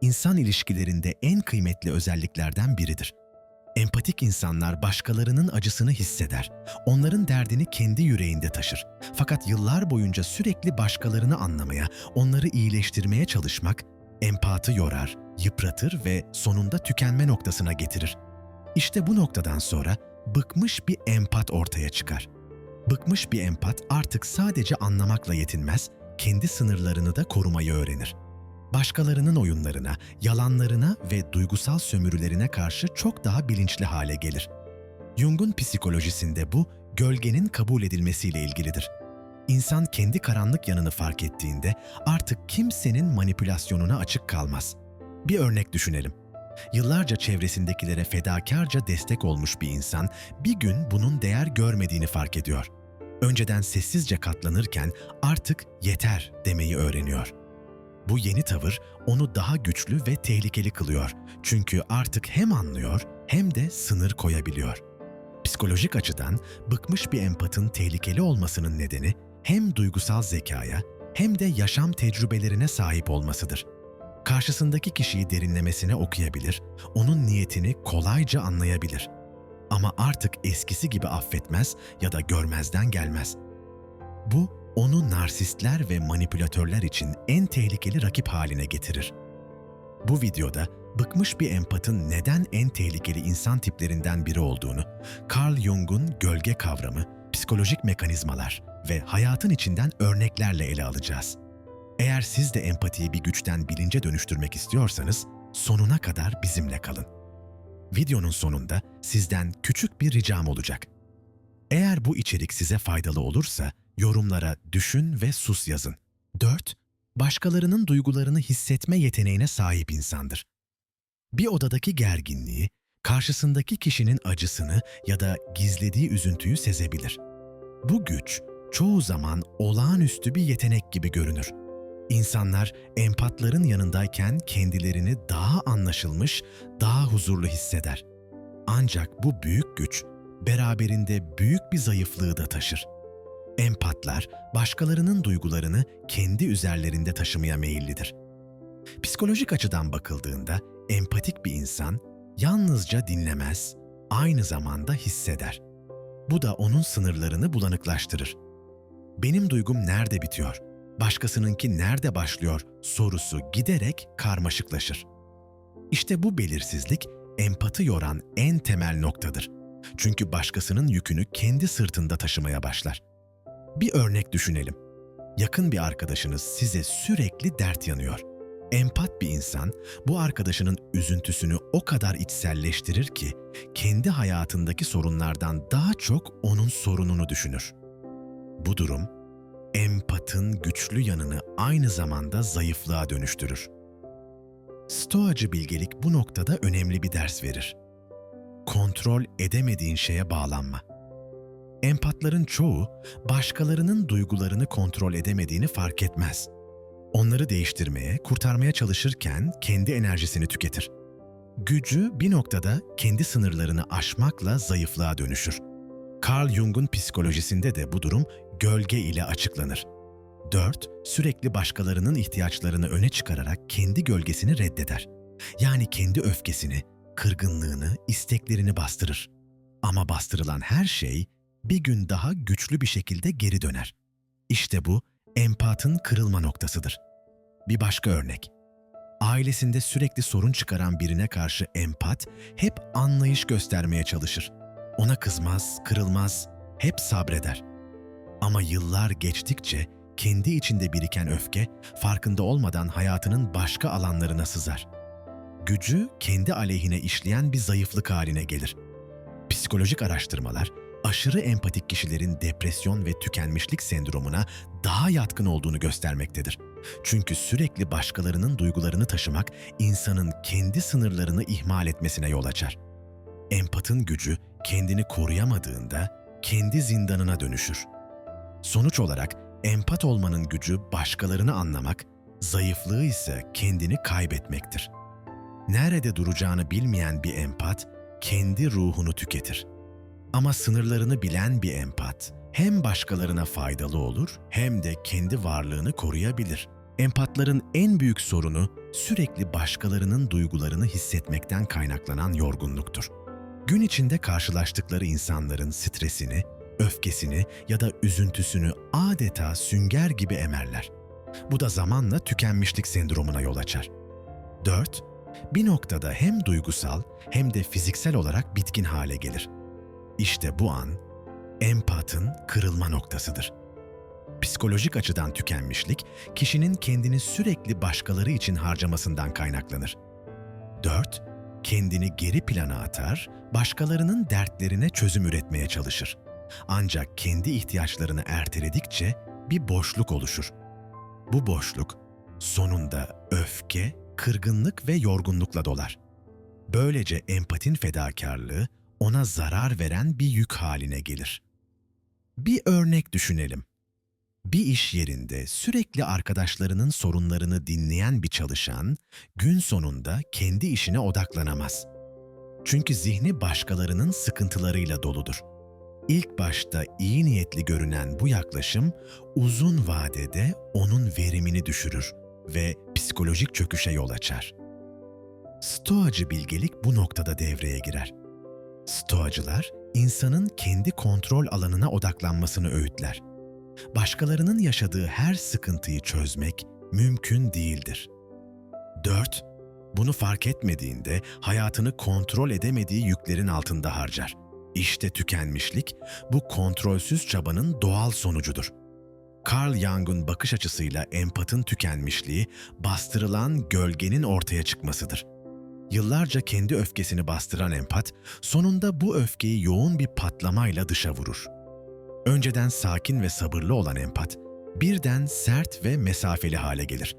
insan ilişkilerinde en kıymetli özelliklerden biridir. Empatik insanlar başkalarının acısını hisseder. Onların derdini kendi yüreğinde taşır. Fakat yıllar boyunca sürekli başkalarını anlamaya, onları iyileştirmeye çalışmak empatı yorar, yıpratır ve sonunda tükenme noktasına getirir. İşte bu noktadan sonra bıkmış bir empat ortaya çıkar. Bıkmış bir empat artık sadece anlamakla yetinmez, kendi sınırlarını da korumayı öğrenir. Başkalarının oyunlarına, yalanlarına ve duygusal sömürülerine karşı çok daha bilinçli hale gelir. Jung'un psikolojisinde bu, gölgenin kabul edilmesiyle ilgilidir. İnsan kendi karanlık yanını fark ettiğinde artık kimsenin manipülasyonuna açık kalmaz. Bir örnek düşünelim. Yıllarca çevresindekilere fedakarca destek olmuş bir insan bir gün bunun değer görmediğini fark ediyor. Önceden sessizce katlanırken artık yeter demeyi öğreniyor. Bu yeni tavır onu daha güçlü ve tehlikeli kılıyor. Çünkü artık hem anlıyor hem de sınır koyabiliyor. Psikolojik açıdan bıkmış bir empatın tehlikeli olmasının nedeni hem duygusal zekaya hem de yaşam tecrübelerine sahip olmasıdır. Karşısındaki kişiyi derinlemesine okuyabilir, onun niyetini kolayca anlayabilir. Ama artık eskisi gibi affetmez ya da görmezden gelmez. Bu onu narsistler ve manipülatörler için en tehlikeli rakip haline getirir. Bu videoda bıkmış bir empatın neden en tehlikeli insan tiplerinden biri olduğunu, Carl Jung'un gölge kavramı, psikolojik mekanizmalar ve hayatın içinden örneklerle ele alacağız. Eğer siz de empatiyi bir güçten bilince dönüştürmek istiyorsanız sonuna kadar bizimle kalın. Videonun sonunda sizden küçük bir ricam olacak. Eğer bu içerik size faydalı olursa yorumlara düşün ve sus yazın. 4. Başkalarının duygularını hissetme yeteneğine sahip insandır. Bir odadaki gerginliği, karşısındaki kişinin acısını ya da gizlediği üzüntüyü sezebilir. Bu güç çoğu zaman olağanüstü bir yetenek gibi görünür. İnsanlar empatların yanındayken kendilerini daha anlaşılmış, daha huzurlu hisseder. Ancak bu büyük güç beraberinde büyük bir zayıflığı da taşır. Empatlar başkalarının duygularını kendi üzerlerinde taşımaya meyillidir. Psikolojik açıdan bakıldığında empatik bir insan yalnızca dinlemez, aynı zamanda hisseder. Bu da onun sınırlarını bulanıklaştırır. Benim duygum nerede bitiyor? Başkasınınki nerede başlıyor sorusu giderek karmaşıklaşır. İşte bu belirsizlik empatı yoran en temel noktadır. Çünkü başkasının yükünü kendi sırtında taşımaya başlar. Bir örnek düşünelim. Yakın bir arkadaşınız size sürekli dert yanıyor. Empat bir insan bu arkadaşının üzüntüsünü o kadar içselleştirir ki kendi hayatındaki sorunlardan daha çok onun sorununu düşünür. Bu durum empatın güçlü yanını aynı zamanda zayıflığa dönüştürür. Stoacı bilgelik bu noktada önemli bir ders verir. Kontrol edemediğin şeye bağlanma. Empatların çoğu başkalarının duygularını kontrol edemediğini fark etmez. Onları değiştirmeye, kurtarmaya çalışırken kendi enerjisini tüketir. Gücü bir noktada kendi sınırlarını aşmakla zayıflığa dönüşür. Carl Jung'un psikolojisinde de bu durum gölge ile açıklanır. 4. Sürekli başkalarının ihtiyaçlarını öne çıkararak kendi gölgesini reddeder. Yani kendi öfkesini, kırgınlığını, isteklerini bastırır. Ama bastırılan her şey bir gün daha güçlü bir şekilde geri döner. İşte bu empatın kırılma noktasıdır. Bir başka örnek. Ailesinde sürekli sorun çıkaran birine karşı empat hep anlayış göstermeye çalışır. Ona kızmaz, kırılmaz, hep sabreder. Ama yıllar geçtikçe kendi içinde biriken öfke farkında olmadan hayatının başka alanlarına sızar. Gücü kendi aleyhine işleyen bir zayıflık haline gelir. Psikolojik araştırmalar aşırı empatik kişilerin depresyon ve tükenmişlik sendromuna daha yatkın olduğunu göstermektedir. Çünkü sürekli başkalarının duygularını taşımak insanın kendi sınırlarını ihmal etmesine yol açar. Empatın gücü kendini koruyamadığında kendi zindanına dönüşür. Sonuç olarak empat olmanın gücü başkalarını anlamak, zayıflığı ise kendini kaybetmektir. Nerede duracağını bilmeyen bir empat kendi ruhunu tüketir. Ama sınırlarını bilen bir empat hem başkalarına faydalı olur hem de kendi varlığını koruyabilir. Empatların en büyük sorunu sürekli başkalarının duygularını hissetmekten kaynaklanan yorgunluktur. Gün içinde karşılaştıkları insanların stresini, öfkesini ya da üzüntüsünü adeta sünger gibi emerler. Bu da zamanla tükenmişlik sendromuna yol açar. 4. Bir noktada hem duygusal hem de fiziksel olarak bitkin hale gelir. İşte bu an empatın kırılma noktasıdır. Psikolojik açıdan tükenmişlik, kişinin kendini sürekli başkaları için harcamasından kaynaklanır. 4. Kendini geri plana atar, başkalarının dertlerine çözüm üretmeye çalışır. Ancak kendi ihtiyaçlarını erteledikçe bir boşluk oluşur. Bu boşluk sonunda öfke, kırgınlık ve yorgunlukla dolar. Böylece empatin fedakarlığı ona zarar veren bir yük haline gelir. Bir örnek düşünelim. Bir iş yerinde sürekli arkadaşlarının sorunlarını dinleyen bir çalışan gün sonunda kendi işine odaklanamaz. Çünkü zihni başkalarının sıkıntılarıyla doludur. İlk başta iyi niyetli görünen bu yaklaşım uzun vadede onun verimini düşürür ve psikolojik çöküşe yol açar. Stoacı bilgelik bu noktada devreye girer. Stoacılar insanın kendi kontrol alanına odaklanmasını öğütler. Başkalarının yaşadığı her sıkıntıyı çözmek mümkün değildir. 4. Bunu fark etmediğinde hayatını kontrol edemediği yüklerin altında harcar. İşte tükenmişlik bu kontrolsüz çabanın doğal sonucudur. Carl Jung'un bakış açısıyla empatın tükenmişliği bastırılan gölgenin ortaya çıkmasıdır. Yıllarca kendi öfkesini bastıran empat, sonunda bu öfkeyi yoğun bir patlamayla dışa vurur. Önceden sakin ve sabırlı olan empat, birden sert ve mesafeli hale gelir.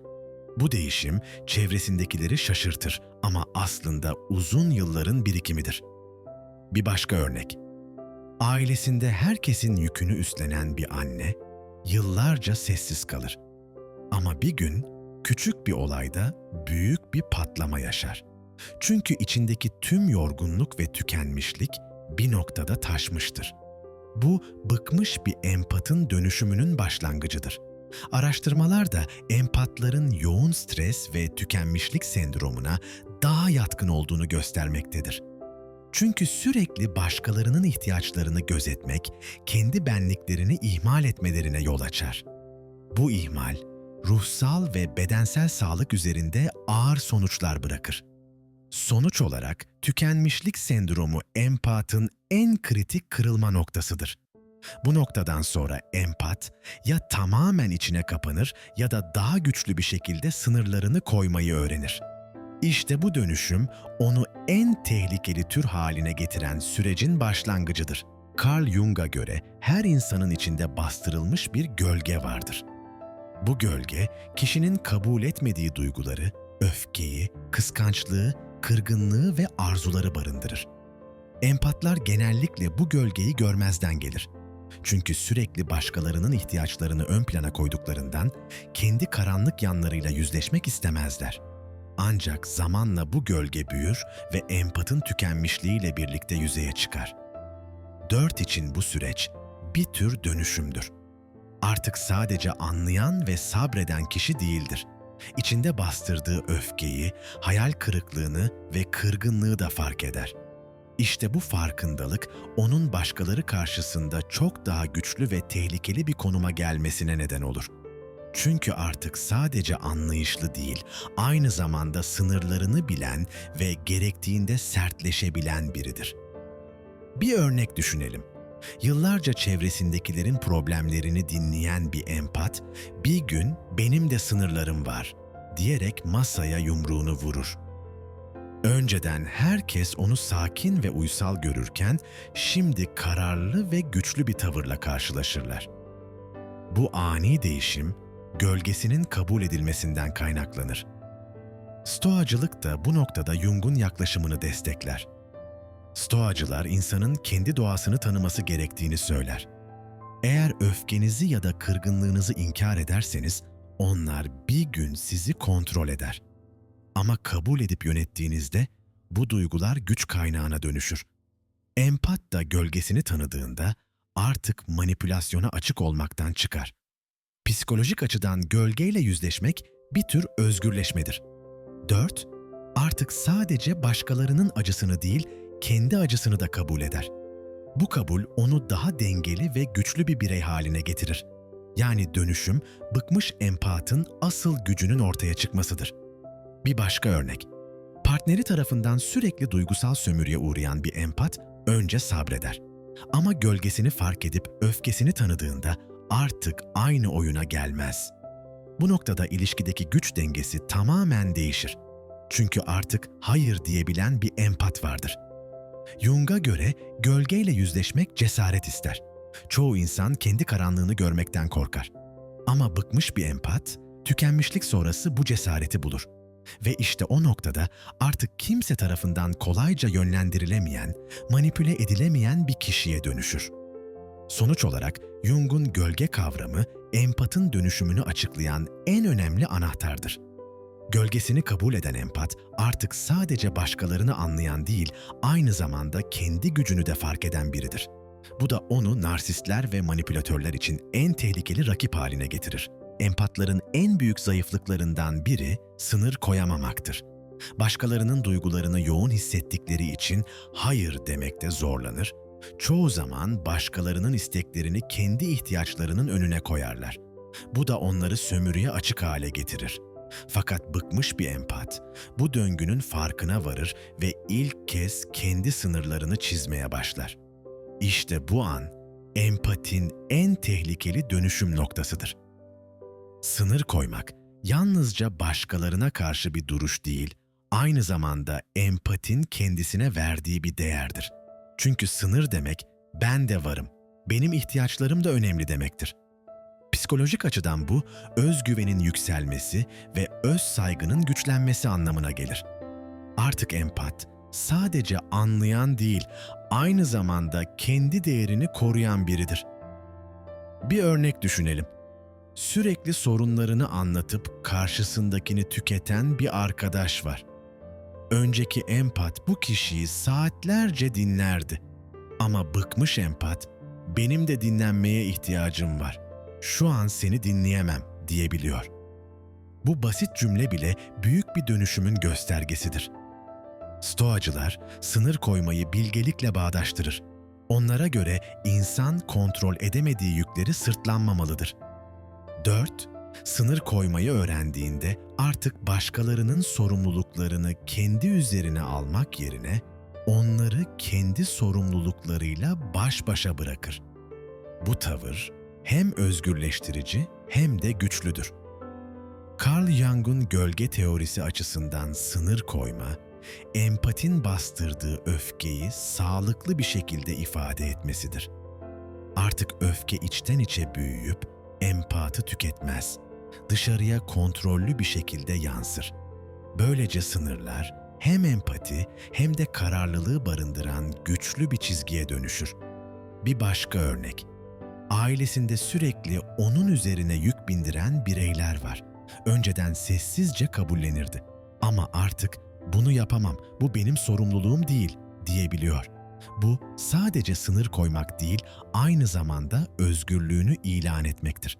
Bu değişim çevresindekileri şaşırtır ama aslında uzun yılların birikimidir. Bir başka örnek. Ailesinde herkesin yükünü üstlenen bir anne, yıllarca sessiz kalır. Ama bir gün küçük bir olayda büyük bir patlama yaşar. Çünkü içindeki tüm yorgunluk ve tükenmişlik bir noktada taşmıştır. Bu bıkmış bir empatın dönüşümünün başlangıcıdır. Araştırmalar da empatların yoğun stres ve tükenmişlik sendromuna daha yatkın olduğunu göstermektedir. Çünkü sürekli başkalarının ihtiyaçlarını gözetmek, kendi benliklerini ihmal etmelerine yol açar. Bu ihmal, ruhsal ve bedensel sağlık üzerinde ağır sonuçlar bırakır. Sonuç olarak tükenmişlik sendromu empatın en kritik kırılma noktasıdır. Bu noktadan sonra empat ya tamamen içine kapanır ya da daha güçlü bir şekilde sınırlarını koymayı öğrenir. İşte bu dönüşüm onu en tehlikeli tür haline getiren sürecin başlangıcıdır. Carl Jung'a göre her insanın içinde bastırılmış bir gölge vardır. Bu gölge kişinin kabul etmediği duyguları, öfkeyi, kıskançlığı, kırgınlığı ve arzuları barındırır. Empatlar genellikle bu gölgeyi görmezden gelir. Çünkü sürekli başkalarının ihtiyaçlarını ön plana koyduklarından kendi karanlık yanlarıyla yüzleşmek istemezler. Ancak zamanla bu gölge büyür ve empatın tükenmişliğiyle birlikte yüzeye çıkar. Dört için bu süreç bir tür dönüşümdür. Artık sadece anlayan ve sabreden kişi değildir. İçinde bastırdığı öfkeyi, hayal kırıklığını ve kırgınlığı da fark eder. İşte bu farkındalık onun başkaları karşısında çok daha güçlü ve tehlikeli bir konuma gelmesine neden olur. Çünkü artık sadece anlayışlı değil, aynı zamanda sınırlarını bilen ve gerektiğinde sertleşebilen biridir. Bir örnek düşünelim. Yıllarca çevresindekilerin problemlerini dinleyen bir empat, bir gün benim de sınırlarım var diyerek masaya yumruğunu vurur. Önceden herkes onu sakin ve uysal görürken şimdi kararlı ve güçlü bir tavırla karşılaşırlar. Bu ani değişim gölgesinin kabul edilmesinden kaynaklanır. Stoacılık da bu noktada Jung'un yaklaşımını destekler. Stoacılar insanın kendi doğasını tanıması gerektiğini söyler. Eğer öfkenizi ya da kırgınlığınızı inkar ederseniz onlar bir gün sizi kontrol eder. Ama kabul edip yönettiğinizde bu duygular güç kaynağına dönüşür. Empat da gölgesini tanıdığında artık manipülasyona açık olmaktan çıkar. Psikolojik açıdan gölgeyle yüzleşmek bir tür özgürleşmedir. 4. Artık sadece başkalarının acısını değil, kendi acısını da kabul eder. Bu kabul onu daha dengeli ve güçlü bir birey haline getirir. Yani dönüşüm, bıkmış empatın asıl gücünün ortaya çıkmasıdır. Bir başka örnek. Partneri tarafından sürekli duygusal sömürüye uğrayan bir empat önce sabreder. Ama gölgesini fark edip öfkesini tanıdığında artık aynı oyuna gelmez. Bu noktada ilişkideki güç dengesi tamamen değişir. Çünkü artık hayır diyebilen bir empat vardır. Jung'a göre gölgeyle yüzleşmek cesaret ister. Çoğu insan kendi karanlığını görmekten korkar. Ama bıkmış bir empat, tükenmişlik sonrası bu cesareti bulur. Ve işte o noktada artık kimse tarafından kolayca yönlendirilemeyen, manipüle edilemeyen bir kişiye dönüşür. Sonuç olarak Jung'un gölge kavramı empatın dönüşümünü açıklayan en önemli anahtardır. Gölgesini kabul eden empat artık sadece başkalarını anlayan değil, aynı zamanda kendi gücünü de fark eden biridir. Bu da onu narsistler ve manipülatörler için en tehlikeli rakip haline getirir. Empatların en büyük zayıflıklarından biri sınır koyamamaktır. Başkalarının duygularını yoğun hissettikleri için hayır demekte zorlanır. Çoğu zaman başkalarının isteklerini kendi ihtiyaçlarının önüne koyarlar. Bu da onları sömürüye açık hale getirir. Fakat bıkmış bir empat bu döngünün farkına varır ve ilk kez kendi sınırlarını çizmeye başlar. İşte bu an empatin en tehlikeli dönüşüm noktasıdır. Sınır koymak yalnızca başkalarına karşı bir duruş değil, aynı zamanda empatin kendisine verdiği bir değerdir. Çünkü sınır demek ben de varım, benim ihtiyaçlarım da önemli demektir. Psikolojik açıdan bu özgüvenin yükselmesi ve öz saygının güçlenmesi anlamına gelir. Artık empat sadece anlayan değil, aynı zamanda kendi değerini koruyan biridir. Bir örnek düşünelim. Sürekli sorunlarını anlatıp karşısındakini tüketen bir arkadaş var. Önceki empat bu kişiyi saatlerce dinlerdi. Ama bıkmış empat, benim de dinlenmeye ihtiyacım var. Şu an seni dinleyemem diyebiliyor. Bu basit cümle bile büyük bir dönüşümün göstergesidir. Stoacılar sınır koymayı bilgelikle bağdaştırır. Onlara göre insan kontrol edemediği yükleri sırtlanmamalıdır. 4. Sınır koymayı öğrendiğinde artık başkalarının sorumluluklarını kendi üzerine almak yerine onları kendi sorumluluklarıyla baş başa bırakır. Bu tavır hem özgürleştirici hem de güçlüdür. Carl Jung'un gölge teorisi açısından sınır koyma, empatin bastırdığı öfkeyi sağlıklı bir şekilde ifade etmesidir. Artık öfke içten içe büyüyüp empatı tüketmez. Dışarıya kontrollü bir şekilde yansır. Böylece sınırlar hem empati hem de kararlılığı barındıran güçlü bir çizgiye dönüşür. Bir başka örnek. Ailesinde sürekli onun üzerine yük bindiren bireyler var. Önceden sessizce kabullenirdi. Ama artık bunu yapamam, bu benim sorumluluğum değil diyebiliyor. Bu sadece sınır koymak değil, aynı zamanda özgürlüğünü ilan etmektir.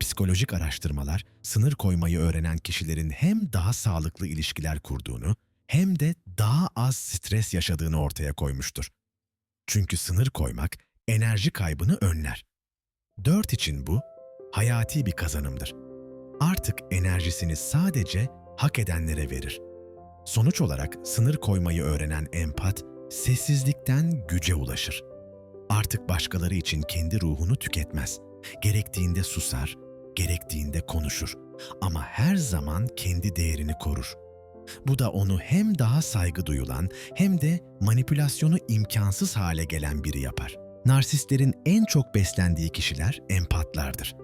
Psikolojik araştırmalar sınır koymayı öğrenen kişilerin hem daha sağlıklı ilişkiler kurduğunu hem de daha az stres yaşadığını ortaya koymuştur. Çünkü sınır koymak enerji kaybını önler. 4 için bu hayati bir kazanımdır. Artık enerjisini sadece hak edenlere verir. Sonuç olarak sınır koymayı öğrenen empat, sessizlikten güce ulaşır. Artık başkaları için kendi ruhunu tüketmez. Gerektiğinde susar, gerektiğinde konuşur. Ama her zaman kendi değerini korur. Bu da onu hem daha saygı duyulan hem de manipülasyonu imkansız hale gelen biri yapar. Narsistlerin en çok beslendiği kişiler empatlardır.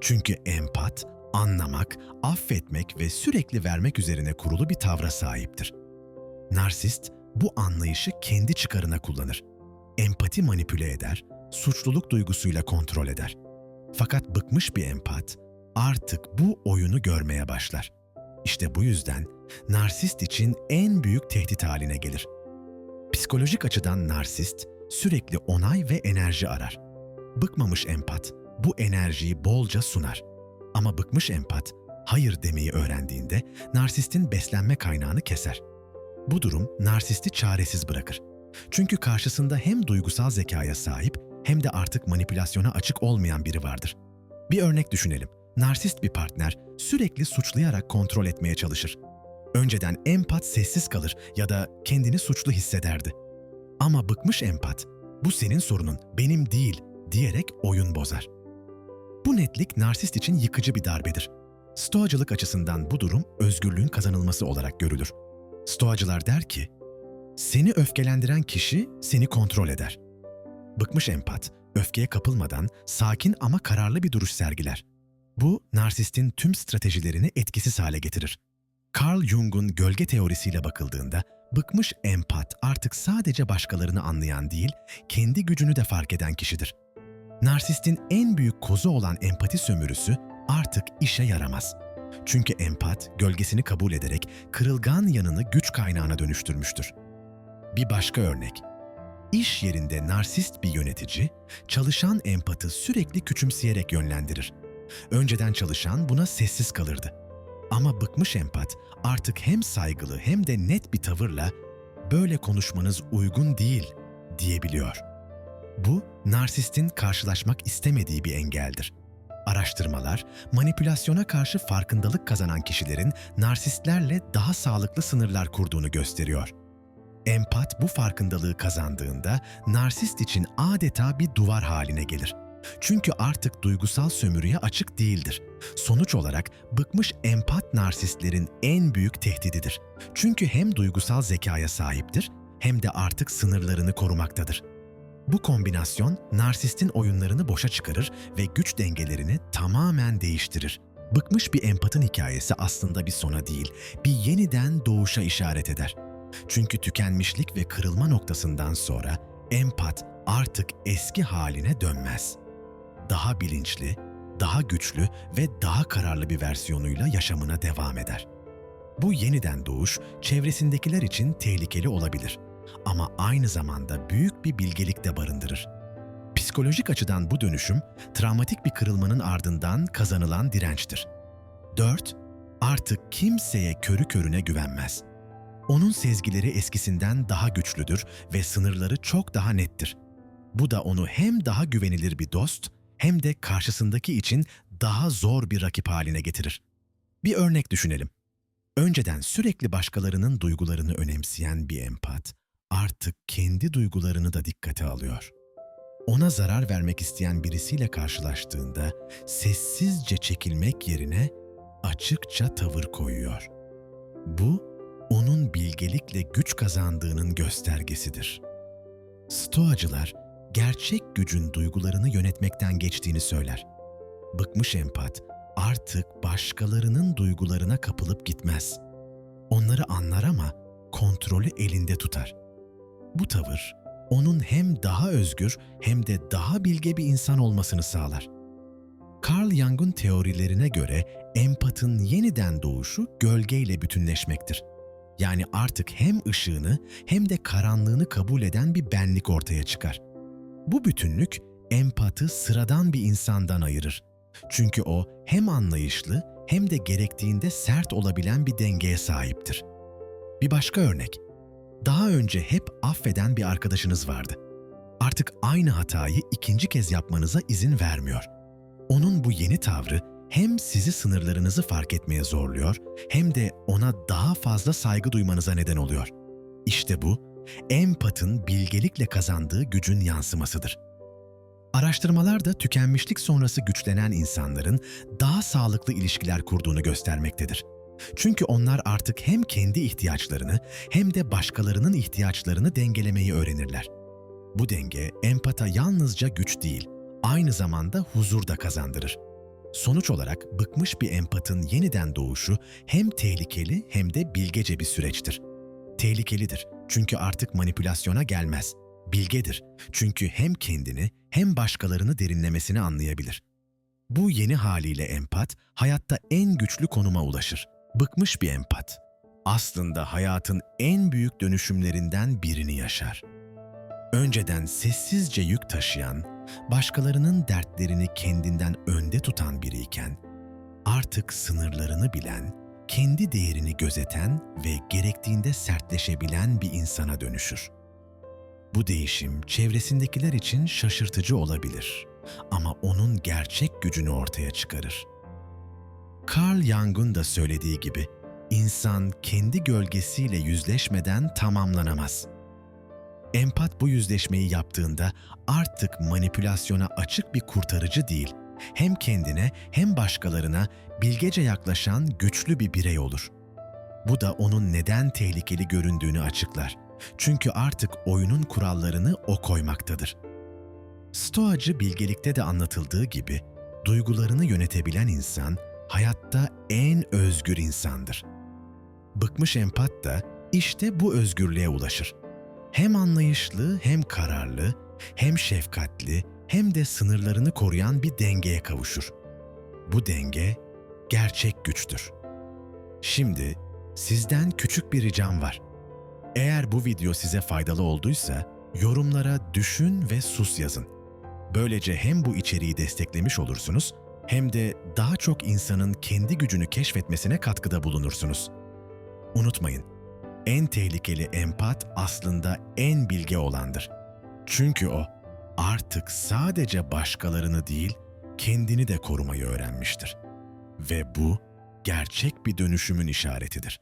Çünkü empat, anlamak, affetmek ve sürekli vermek üzerine kurulu bir tavra sahiptir. Narsist bu anlayışı kendi çıkarına kullanır. Empati manipüle eder, suçluluk duygusuyla kontrol eder. Fakat bıkmış bir empat artık bu oyunu görmeye başlar. İşte bu yüzden narsist için en büyük tehdit haline gelir. Psikolojik açıdan narsist sürekli onay ve enerji arar. Bıkmamış empat bu enerjiyi bolca sunar. Ama bıkmış empat, hayır demeyi öğrendiğinde narsistin beslenme kaynağını keser. Bu durum narsisti çaresiz bırakır. Çünkü karşısında hem duygusal zekaya sahip hem de artık manipülasyona açık olmayan biri vardır. Bir örnek düşünelim. Narsist bir partner sürekli suçlayarak kontrol etmeye çalışır. Önceden empat sessiz kalır ya da kendini suçlu hissederdi. Ama bıkmış empat, bu senin sorunun, benim değil diyerek oyun bozar. Bu netlik narsist için yıkıcı bir darbedir. Stoacılık açısından bu durum özgürlüğün kazanılması olarak görülür. Stoacılar der ki, seni öfkelendiren kişi seni kontrol eder. Bıkmış empat, öfkeye kapılmadan sakin ama kararlı bir duruş sergiler. Bu, narsistin tüm stratejilerini etkisiz hale getirir. Carl Jung'un gölge teorisiyle bakıldığında, bıkmış empat artık sadece başkalarını anlayan değil, kendi gücünü de fark eden kişidir. Narsistin en büyük kozu olan empati sömürüsü artık işe yaramaz. Çünkü empat, gölgesini kabul ederek kırılgan yanını güç kaynağına dönüştürmüştür. Bir başka örnek. İş yerinde narsist bir yönetici, çalışan empatı sürekli küçümseyerek yönlendirir. Önceden çalışan buna sessiz kalırdı. Ama bıkmış empat artık hem saygılı hem de net bir tavırla böyle konuşmanız uygun değil diyebiliyor. Bu, narsistin karşılaşmak istemediği bir engeldir. Araştırmalar, manipülasyona karşı farkındalık kazanan kişilerin narsistlerle daha sağlıklı sınırlar kurduğunu gösteriyor. Empat bu farkındalığı kazandığında narsist için adeta bir duvar haline gelir. Çünkü artık duygusal sömürüye açık değildir. Sonuç olarak bıkmış empat narsistlerin en büyük tehdididir. Çünkü hem duygusal zekaya sahiptir hem de artık sınırlarını korumaktadır. Bu kombinasyon narsistin oyunlarını boşa çıkarır ve güç dengelerini tamamen değiştirir. Bıkmış bir empatın hikayesi aslında bir sona değil, bir yeniden doğuşa işaret eder. Çünkü tükenmişlik ve kırılma noktasından sonra empat artık eski haline dönmez. Daha bilinçli, daha güçlü ve daha kararlı bir versiyonuyla yaşamına devam eder. Bu yeniden doğuş çevresindekiler için tehlikeli olabilir ama aynı zamanda büyük bir bilgelik de barındırır. Psikolojik açıdan bu dönüşüm travmatik bir kırılmanın ardından kazanılan dirençtir. 4. Artık kimseye körü körüne güvenmez. Onun sezgileri eskisinden daha güçlüdür ve sınırları çok daha nettir. Bu da onu hem daha güvenilir bir dost hem de karşısındaki için daha zor bir rakip haline getirir. Bir örnek düşünelim. Önceden sürekli başkalarının duygularını önemseyen bir empat, artık kendi duygularını da dikkate alıyor. Ona zarar vermek isteyen birisiyle karşılaştığında sessizce çekilmek yerine açıkça tavır koyuyor. Bu, onun bilgelikle güç kazandığının göstergesidir. Stoacılar, gerçek gücün duygularını yönetmekten geçtiğini söyler. Bıkmış empat, artık başkalarının duygularına kapılıp gitmez. Onları anlar ama kontrolü elinde tutar. Bu tavır, onun hem daha özgür hem de daha bilge bir insan olmasını sağlar. Carl Jung'un teorilerine göre empatın yeniden doğuşu gölgeyle bütünleşmektir. Yani artık hem ışığını hem de karanlığını kabul eden bir benlik ortaya çıkar. Bu bütünlük empatı sıradan bir insandan ayırır. Çünkü o hem anlayışlı hem de gerektiğinde sert olabilen bir dengeye sahiptir. Bir başka örnek. Daha önce hep affeden bir arkadaşınız vardı. Artık aynı hatayı ikinci kez yapmanıza izin vermiyor. Onun bu yeni tavrı hem sizi sınırlarınızı fark etmeye zorluyor hem de ona daha fazla saygı duymanıza neden oluyor. İşte bu, empatın bilgelikle kazandığı gücün yansımasıdır. Araştırmalar da tükenmişlik sonrası güçlenen insanların daha sağlıklı ilişkiler kurduğunu göstermektedir. Çünkü onlar artık hem kendi ihtiyaçlarını hem de başkalarının ihtiyaçlarını dengelemeyi öğrenirler. Bu denge empata yalnızca güç değil, aynı zamanda huzur da kazandırır. Sonuç olarak bıkmış bir empatın yeniden doğuşu hem tehlikeli hem de bilgece bir süreçtir. Tehlikelidir çünkü artık manipülasyona gelmez. Bilgedir çünkü hem kendini hem başkalarını derinlemesine anlayabilir. Bu yeni haliyle empat hayatta en güçlü konuma ulaşır. Bıkmış bir empat. Aslında hayatın en büyük dönüşümlerinden birini yaşar. Önceden sessizce yük taşıyan, başkalarının dertlerini kendinden önde tutan biriyken, artık sınırlarını bilen, kendi değerini gözeten ve gerektiğinde sertleşebilen bir insana dönüşür. Bu değişim çevresindekiler için şaşırtıcı olabilir ama onun gerçek gücünü ortaya çıkarır. Carl Jung'un da söylediği gibi, insan kendi gölgesiyle yüzleşmeden tamamlanamaz. Empat bu yüzleşmeyi yaptığında artık manipülasyona açık bir kurtarıcı değil, hem kendine hem başkalarına bilgece yaklaşan güçlü bir birey olur. Bu da onun neden tehlikeli göründüğünü açıklar. Çünkü artık oyunun kurallarını o koymaktadır. Stoacı bilgelikte de anlatıldığı gibi, duygularını yönetebilen insan, hayatta en özgür insandır. Bıkmış empat da işte bu özgürlüğe ulaşır. Hem anlayışlı hem kararlı, hem şefkatli hem de sınırlarını koruyan bir dengeye kavuşur. Bu denge gerçek güçtür. Şimdi sizden küçük bir ricam var. Eğer bu video size faydalı olduysa yorumlara düşün ve sus yazın. Böylece hem bu içeriği desteklemiş olursunuz hem de daha çok insanın kendi gücünü keşfetmesine katkıda bulunursunuz. Unutmayın, en tehlikeli empat aslında en bilge olandır. Çünkü o artık sadece başkalarını değil, kendini de korumayı öğrenmiştir. Ve bu gerçek bir dönüşümün işaretidir.